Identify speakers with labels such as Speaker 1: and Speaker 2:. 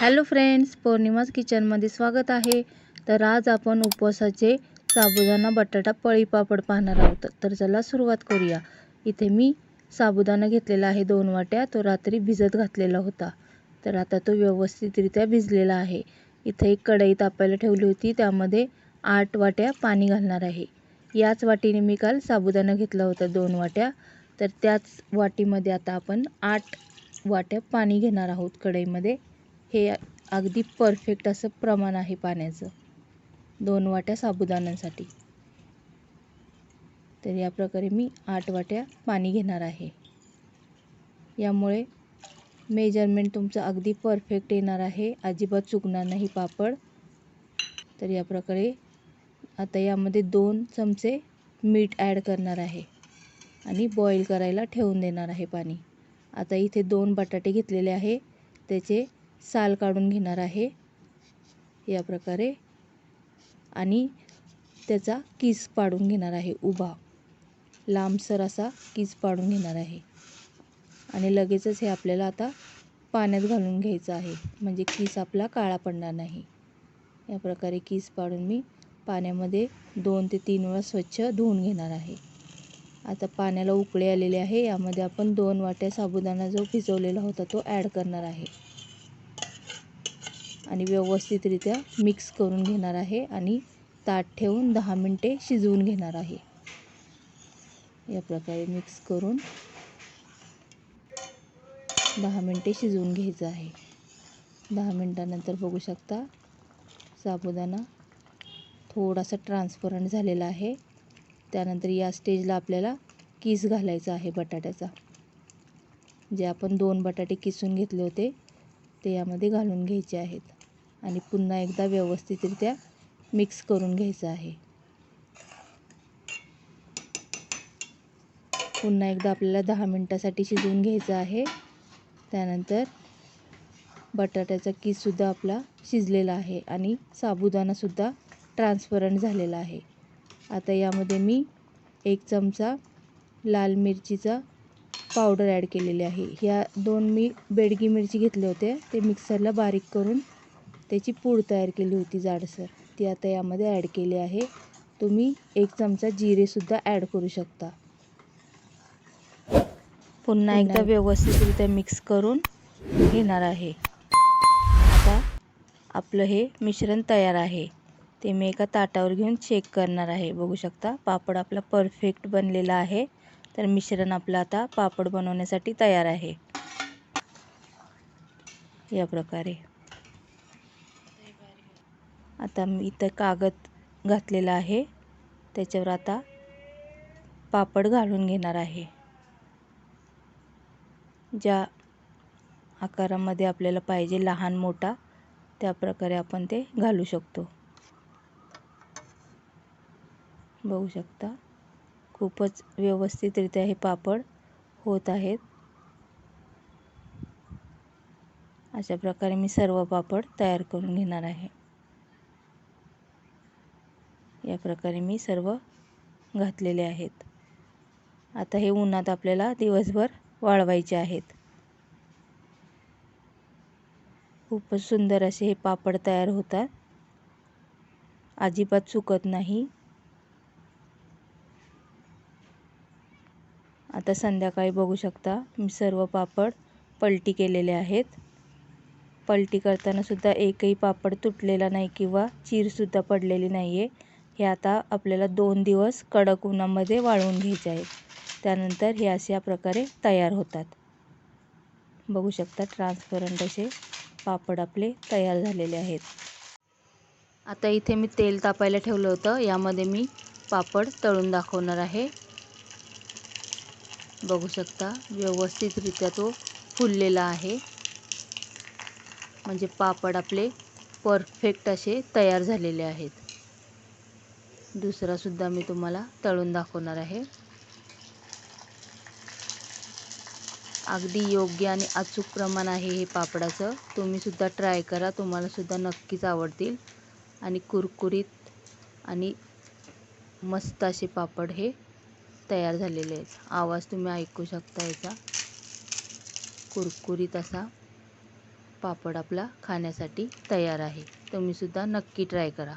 Speaker 1: Hello friends पौर्णिमाज किचनमध्ये स्वागत आहे. तर आज आपण उपवासाचे साबुदाणा बटाटा पळी पापड पाहणार आहोत. तर चला सुरुवात करूया. इथे मी साबुदाणा घेतलेला आहे दोन वाट्या. तो रात्री भिजत घातलेला होता. तर आता तो व्यवस्थितरित्या भिजलेला आहे. इथे एक कढई तापायला ठेवली होती. त्यामध्ये आठ वाट्या पाणी घालणार आहे. याच वाटीने मी काल साबुदाणा घेतला होता दोन वाट्या. तर त्याच वाटीमध्ये आता आपण आठ वाट्या पाणी घेणार आहोत कढईमध्ये. हे अगदी परफेक्ट असं प्रमाण आहे पाण्याचं. दोन वाट्या साबुदाण्यासाठी. तर या प्रकारे मी आठ वाट्या पाणी घेणार आहे. यामुळे मेजरमेंट तुमचं अगदी परफेक्ट येणार आहे. अजिबात चुकणार नाही पापड. तर या प्रकारे आता यामध्ये दोन चमचे मीठ ॲड करणार आहे. आणि बॉईल करायला ठेवून देणार आहे पाणी. आता इथे दोन बटाटे घेतलेले आहे. त्याचे साल काढून घेणार आहे. या प्रकारे. आणि त्याचा किस पाडून घेणार आहे. उभा. लांबसर असा किस पाडून घेणार आहे. आणि लगेचच हे आपल्याला आता पाण्यात घालून घ्यायचं आहे. म्हणजे किस आपला काळा पडणार नाही. या प्रकारे किस पाडून मी पाण्यामध्ये दोन ते तीन वेळा स्वच्छ धुवून घेणार आहे. आता पाण्याला उकळे आलेले आहे. यामध्ये आपण दोन वाट्या साबुदाणा जो भिजवलेला होता तो ॲड करणार आहे. आणि व्यवस्थितरित्या मिक्स करून घेणार आहे आणि ताट ठेवून दहा मिनटे शिजवून घेणार आहे. या प्रकारे मिक्स करून दहा मिनटे शिजवून घ्यायचं आहे. दहा मिनटानंतर बघू शकता साबुदाणा थोडासा ट्रान्सपरंट झालेला आहे. त्यानंतर या स्टेजला आपल्याला किस घालायचा आहे बटाट्याचा. जे आपण दोन बटाटे किसून घेतले होते ते यामध्ये घालून घ्यायचे आहेत. आणि पुन्हा एकदा व्यवस्थितरित्या मिक्स करून घ्यायचं आहे. पुन्हा एकदा आपल्याला दहा मिनटासाठी शिजवून घ्यायचं आहे. त्यानंतर बटाट्याचा कीससुद्धा आपला शिजलेला आहे आणि साबुदाणासुद्धा ट्रान्सपरंट झालेला आहे. आता यामध्ये मी एक चमचा लाल मिरचीचा पावडर ॲड केलेली आहे. ह्या दोन मी बेडगी मिरची घेतले होते ते मिक्सरला बारीक करून त्याची पूड तयार केली होती जाडसर. ती आता यामध्ये ॲड केली आहे. तुम्ही एक चमचा जिरेसुद्धा ॲड करू शकता. पुन्हा एकदा व्यवस्थितरित्या मिक्स करून घेणार आहे. आता आपलं हे मिश्रण तयार आहे. ते मी एका ताटावर घेऊन चेक करणार आहे. बघू शकता पापड आपला परफेक्ट बनलेला आहे. तर मिश्रण आपलं आता पापड बनवण्यासाठी तयार आहे. या प्रकारे. आता मी इथं कागद घातलेला आहे. त्याच्यावर आता पापड घालून घेणार आहे. ज्या आकारामध्ये आपल्याला पाहिजे लहान मोठा त्या प्रकारे आपण ते घालू शकतो. बघू शकता खूपच व्यवस्थितरित्या हे पापड होत आहेत. अशा प्रकारे मी सर्व पापड तयार करून घेणार आहे. या प्रकारे मी सर्व घातलेले आहेत. आता हे उन्हात आपल्याला दिवसभर वाळवायचे आहेत. खूपच सुंदर असे हे पापड तयार होतात. अजिबात चुकत नाही. आता संध्याकाळी बघू शकता मी सर्व पापड पलटी केलेले आहेत. पलटी करताना सुद्धा एकही पापड तुटलेला नाही किंवा चीरसुद्धा पडलेली नाही आहे हे आता आपल्याला दोन दिवस कडक उन्हामध्ये वाळवून घ्यायचे आहेत. त्यानंतर हे अशा प्रकारे तयार होतात. बघू शकता ट्रान्सपरंट असे पापड आपले तयार झालेले आहेत. आता इथे मी तेल तापायला ठेवलं होतं. यामध्ये मी पापड तळून दाखवणार आहे. बघू शकता व्यवस्थितरित्या तो फुललेला आहे. म्हणजे पापड आपले परफेक्ट असे तयार झालेले आहेत. दुसरासुद्धा मी तुम्हाला तळून दाखवणार आहे. अगदी योग्य आणि अचूक प्रमाण आहे हे पापडाचं. तुम्हीसुद्धा ट्राय करा. तुम्हालासुद्धा नक्कीच आवडतील. आणि कुरकुरीत आणि मस्त असे पापड हे तयार झालेले आहेत. आवाज तुम्ही ऐकू शकता याचा. कुरकुरीत असा पापड आपला खाण्यासाठी तयार आहे. तुम्हीसुद्धा नक्की ट्राय करा.